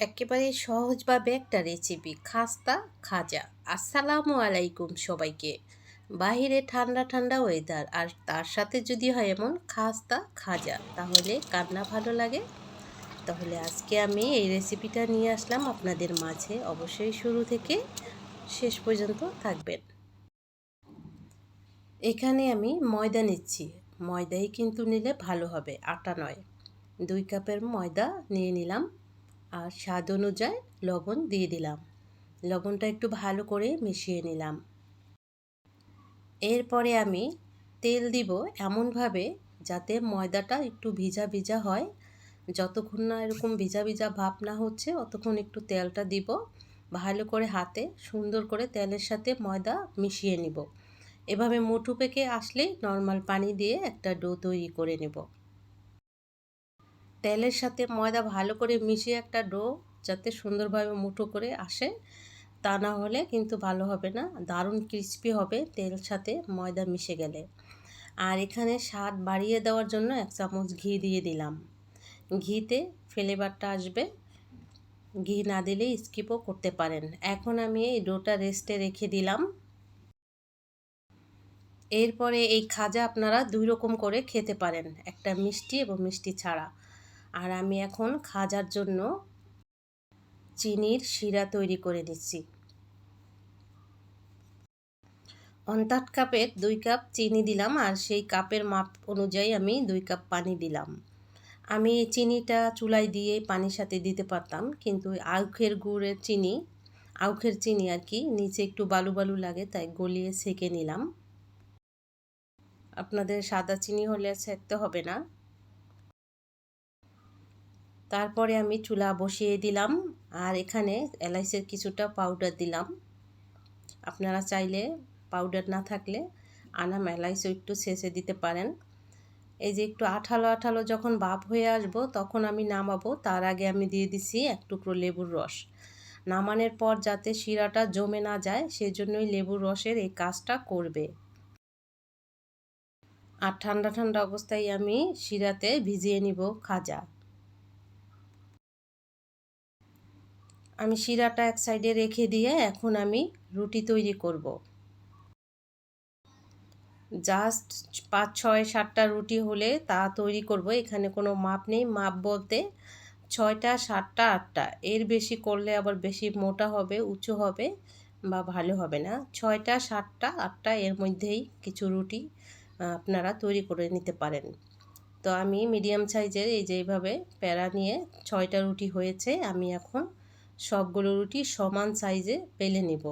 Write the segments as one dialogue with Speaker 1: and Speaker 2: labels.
Speaker 1: একেবারে সহজভাবে একটা রেসিপি খাস্তা, খাজা। আসসালামু আলাইকুম সবাইকে। বাহিরে ঠান্ডা ঠান্ডা ওয়েদার আর তার সাথে যদি হয় এমন খাস্তা, খাজা, তাহলে কান্না ভালো লাগে। তাহলে আজকে আমি এই রেসিপিটা নিয়ে আসলাম আপনাদের মাঝে। অবশ্যই শুরু থেকে শেষ পর্যন্ত থাকবেন। এখানে আমি ময়দা নিচ্ছি। ময়দাই কিন্তু নিলে ভালো হবে, আটা নয়। দুই কাপের ময়দা নিয়ে নিলাম। আর স্বাদ অনুযায়ী লবণ দিয়ে দিলাম। লবণটা একটু ভালো করে মিশিয়ে নিলাম। এরপরে আমি তেল দিব এমনভাবে যাতে ময়দাটা একটু ভিজা ভিজা হয়। যতক্ষণ না এরকম ভিজা ভিজা ভাব না হচ্ছে, অতক্ষণ একটু তেলটা দিব। ভালো করে হাতে সুন্দর করে তেলের সাথে ময়দা মিশিয়ে নিব। এভাবে মুঠু পেকে আসলেই নর্মাল পানি দিয়ে একটা ডো তৈরি করে নেব। তেলের সাথে ময়দা ভালো করে মিশিয়ে একটা ডো যাতে সুন্দরভাবে মুঠো করে আসে, তা না হলে কিন্তু ভালো হবে না। দারুণ ক্রিস্পি হবে তেল সাথে ময়দা মিশে গেলে। আর এখানে স্বাদ বাড়িয়ে দেওয়ার জন্য এক চামচ ঘি দিয়ে দিলাম। ঘিতে ফ্লেভারটা আসবে। ঘি না দিলে স্কিপও করতে পারেন। এখন আমি এই ডোটা রেস্টে রেখে দিলাম। এরপরে এই খাজা আপনারা দুই রকম করে খেতে পারেন, একটা মিষ্টি এবং মিষ্টি ছাড়া। আর আমি এখন খাজার জন্য চিনির শিরা তৈরি করে নিচ্ছি অন্তাট কাপের দুই কাপ চিনি দিলাম আর সেই কাপের মাপ অনুযায়ী আমি দুই কাপ পানি দিলাম। আমি চিনিটা চুলায় দিয়ে পানির সাথে দিতে পারতাম, কিন্তু আউখের গুড়ের চিনি, আউখের চিনি আর কি, নিচে একটু বালু বালু লাগে, তাই গলিয়ে সেকে নিলাম। আপনাদের সাদা চিনি হলে সেকতে হবে না। তারপরে আমি চুলা বসিয়ে দিলাম আর এখানে এলাইচের কিছুটা পাউডার দিলাম। আপনারা চাইলে পাউডার না থাকলে আনাম এলাইচও একটু শেষে দিতে পারেন। এই যে একটু আঠালো আঠালো যখন বাপ হয়ে আসব তখন আমি নামাবো, তার আগে আমি দিয়ে দিছি এক টুকরো লেবুর রস। নামানোর পর যাতে শিরাটা জমে না যায়, সেজন্যই লেবুর রসের এই কাজটা করবে। আর ঠান্ডা ঠান্ডা অবস্থায় আমি শিরাতে ভিজিয়ে নিব খাজা। আমি শিরাটা এক সাইডে রেখে দিয়ে এখন আমি রুটি তৈরি করব। জাস্ট পাঁচ, ছয়, সাতটা রুটি হলে তা তৈরি করব। এখানে কোনো মাপ নেই। মাপ বলতে ছয়টা, সাতটা, আটটা। এর বেশি করলে আবার বেশি মোটা হবে, উঁচু হবে বা ভালো হবে না। ছয়টা, সাতটা, আটটা এর মধ্যেই কিছু রুটি আপনারা তৈরি করে নিতে পারেন। তো আমি মিডিয়াম সাইজের এই যে এইভাবে প্যারা নিয়ে ছয়টা রুটি হয়েছে, আমি এখন সবগুলো রুটি সমান সাইজে পেলে নেব।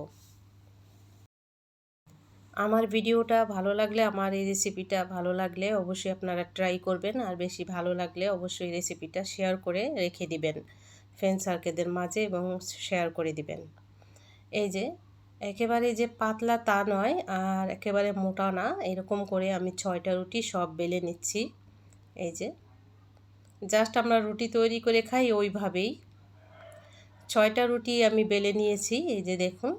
Speaker 1: আমার ভিডিওটা ভালো লাগলে, আমার এই রেসিপিটা ভালো লাগলে অবশ্যই আপনারা ট্রাই করবেন। আর বেশি ভালো লাগলে অবশ্যই রেসিপিটা শেয়ার করে রেখে দিবেন। ফ্রেন্ড সার্কেলদের মাঝে এবং শেয়ার করে দিবেন। এই যে, একেবারে যে পাতলা তা নয় আর একেবারে মোটা না, এরকম করে আমি ছয়টা রুটি সব বেলে নিচ্ছি। এই যে, জাস্ট আমরা রুটি তৈরি করে খাই ওইভাবেই। ছয়টা রুটি আমি বেলে নিয়েছি, এই যে দেখুন।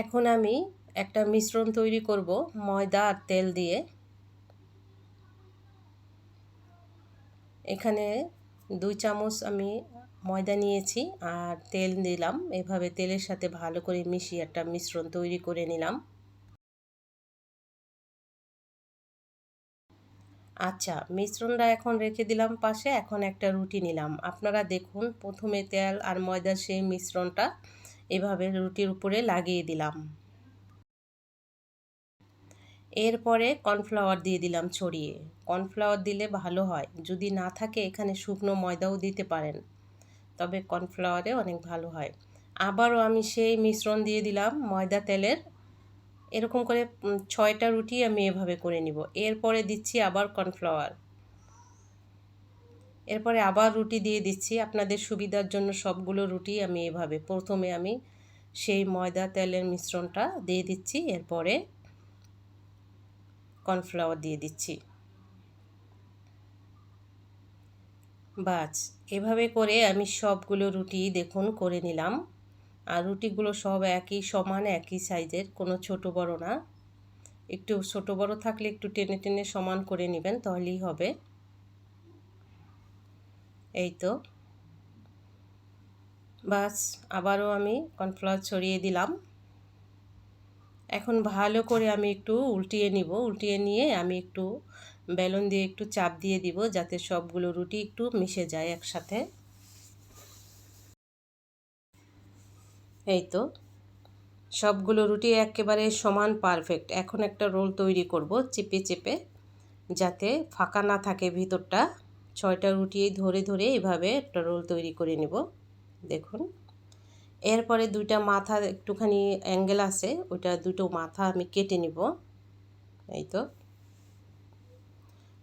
Speaker 1: এখন আমি একটা মিশ্রণ তৈরি করব ময়দা আর তেল দিয়ে। এখানে দুই চামচ আমি ময়দা নিয়েছি আর তেল দিলাম এভাবে তেলের সাথে ভালো করে মিশিয়ে একটা মিশ্রণ তৈরি করে নিলাম। আচ্ছা মিশ্রণটা এখন রেখে দিলাম পাশে, এখন একটা রুটি নিলাম। আপনারা দেখুন, প্রথমে তেল আর ময়দার সেই মিশ্রণটা এভাবে রুটির উপরে লাগিয়ে দিলাম। এরপরে কর্নফ্লাওয়ার দিয়ে দিলাম ছড়িয়ে। কর্নফ্লাওয়ার দিলে ভালো হয়। যদি না থাকে, এখানে শুকনো ময়দাও দিতে পারেন। তবে কর্নফ্লাওয়ারে অনেক ভালো হয়। আবারও আমি সেই মিশ্রণ দিয়ে দিলাম ময়দা তেলের এরকম করে ছয়টা রুটি আমি এভাবে করে নিব। এরপরে দিচ্ছি আবার কর্নফ্লাওয়ার। এরপরে আবার রুটি দিয়ে দিচ্ছি। আপনাদের সুবিধার জন্য সবগুলো রুটি আমি এভাবে, প্রথমে আমি সেই ময়দা তেলের মিশ্রণটা দিয়ে দিচ্ছি। এরপরে কর্নফ্লাওয়ার দিয়ে দিচ্ছি। বাস, এভাবে করে আমি সবগুলো রুটি দেখুন করে নিলাম। আর রুটিগুলো সব একই সমান, একই সাইজের, কোনো ছোট বড় না। একটু ছোট বড় থাকলে একটু টেনে টেনে সমান করে নেবেন, তাহলেই হবে। এই তো। বাস, আবারও আমি কর্নফ্লাওয়ার ছড়িয়ে দিলাম। এখন ভালো করে আমি একটু উল্টিয়ে নিব। উল্টিয়ে নিয়ে আমি একটু বেলুন দিয়ে একটু চাপ দিয়ে দিব, যাতে সবগুলো রুটি একটু মিশে যায় একসাথে। এই তো সবগুলো রুটি একেবারে সমান পারফেক্ট এখন একটা রোল তৈরি করব চেপে চেপে, যাতে ফাঁকা না থাকে ভিতরটা। ছয়টা রুটি ধরে ধরে এভাবে একটা রোল তৈরি করে নিব, দেখুন। এরপরে দুইটা মাথা একটুখানি অ্যাঙ্গেল আছে, ওইটা দুটো মাথা আমি কেটে নিব এই তো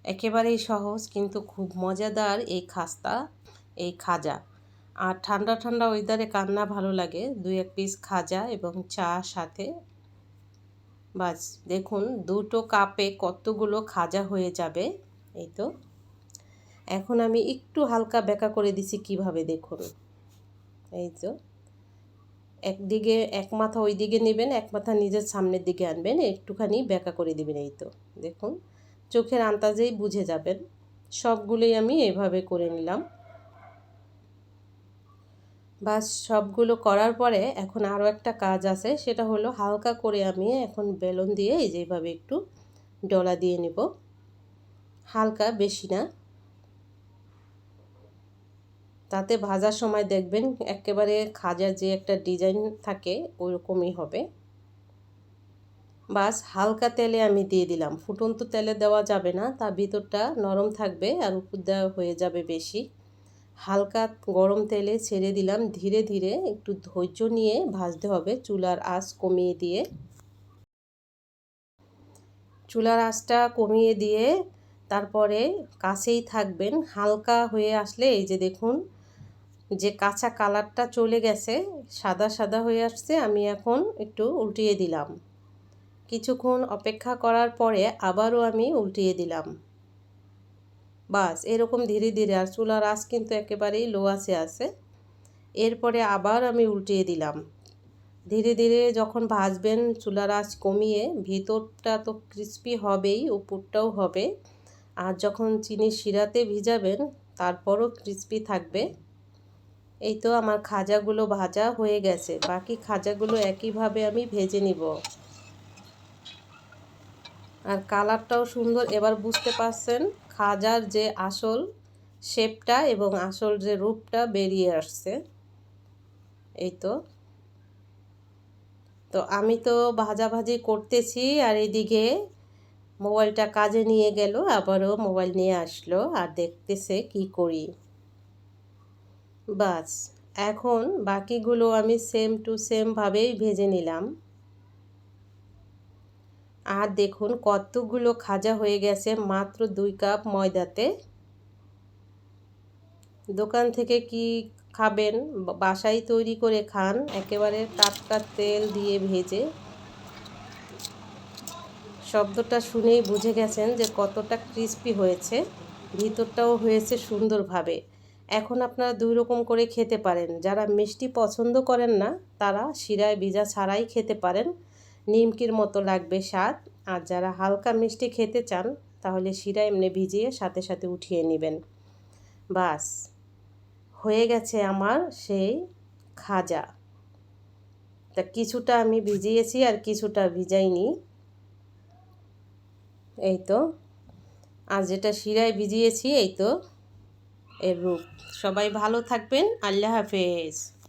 Speaker 1: একেবারেই সহজ, কিন্তু খুব মজাদার এই খাস্তা, এই খাজা। আর ঠান্ডা ঠান্ডা ওয়েদারে কান্না ভালো লাগে। দুই এক পিস খাজা এবং চা সাথে। বাস, দেখুন দুটো কাপে কতগুলো খাজা হয়ে যাবে। এই তো। এখন আমি একটু হালকা বেঁকা করে দিছি কীভাবে, দেখুন। এই তো। একদিকে এক মাথা ওই দিকে নেবেন, এক মাথা নিজের সামনের দিকে আনবেন, একটুখানি বেঁকা করে দিবেন, এই তো। দেখুন, চোখের আন্দাজেই বুঝে যাবেন। সবগুলোই আমি এভাবে করে নিলাম। বাস সবগুলো করার পরে এখন আরও একটা কাজ আছে, সেটা হলো হালকা করে আমি এখন বেলুন দিয়ে এই যেভাবে একটু ডলা দিয়ে নেব। হালকা, বেশি না। তাতে ভাজার সময় দেখবেন একেবারে খাজার যে একটা ডিজাইন থাকে ওইরকমই হবে। বাস হালকা তেলে আমি দিয়ে দিলাম। ফুটন্ত তেলে দেওয়া যাবে না, তা ভিতরটা নরম থাকবে আর উপর দেওয়া হয়ে যাবে বেশি। হালকা গরম তেলে ছেড়ে দিলাম। ধীরে ধীরে একটু ধৈর্য নিয়ে ভাজতে হবে। চুলার আঁচ কমিয়ে দিয়ে। চুলার আঁচটা কমিয়ে দিয়ে তারপরে কাছেই থাকবেন। হালকা হয়ে আসলে এই যে দেখুন, যে কাঁচা কালারটা চলে গেছে, সাদা সাদা হয়ে আসছে, আমি এখন একটু উল্টিয়ে দিলাম। কিছুক্ষণ অপেক্ষা করার পরে আবারও আমি উল্টিয়ে দিলাম। বাস, এরকম ধীরে ধীরে আর চুলার আঁচ কিন্তু একেবারেই লো আছে আছে। এরপরে আবার আমি উল্টিয়ে দিলাম। ধীরে ধীরে যখন ভাজবেন চুলার আঁচ কমিয়ে, ভিতরটা তো ক্রিস্পি হবেই, উপরটাও হবে। আর যখন চিনি শিরাতে ভিজাবেন, তারপরও ক্রিস্পি থাকবে। এই তো আমার খাজাগুলো ভাজা হয়ে গেছে। বাকি খাজাগুলো একইভাবে আমি ভেজে নিব। আর কালারটাও সুন্দর। এবার বুঝতে পারছেন খাজার যে আসল শেপটা এবং আসল যে রূপটা বেরিয়ে আসছে। এই তো। তো আমি তো ভাজাভাজি করতেছি আর এদিকে মোবাইলটা কাজে নিয়ে গেল, আবারও মোবাইল নিয়ে আসলো আর দেখতেছে কি করি। বাস, এখন বাকিগুলো আমি সেম টু সেমভাবেই ভেজে নিলাম। আর দেখুন কতগুলো খাজা হয়ে গেছে, মাত্র দুই কাপ ময়দাতে। দোকান থেকে কি খাবেন? বাসায় তৈরি করে খান, একেবারে টাটকা তেল দিয়ে ভেজে। শব্দটা শুনেই বুঝে গেছেন যে কতটা ক্রিস্পি হয়েছে, ভিতরটাও হয়েছে সুন্দরভাবে। এখন আপনারা দুই রকম করে খেতে পারেন। যারা মিষ্টি পছন্দ করেন না, তারা শিরায় ভিজা ছাড়াই খেতে পারেন। নিমকির মতো লাগবে স্বাদ। আর যারা হালকা মিষ্টি খেতে চান, তাহলে শিরা এমনি ভিজিয়ে সাথে সাথে উঠিয়ে নেবেন। বাস, হয়ে গেছে আমার সেই খাজা। তা কিছুটা আমি ভিজিয়েছি আর কিছুটা ভিজাইনি। এই তো, আর যেটা শিরায় ভিজিয়েছি, এই তো, এর রূপ। সবাই ভালো থাকবেন, আল্লাহ হাফেজ।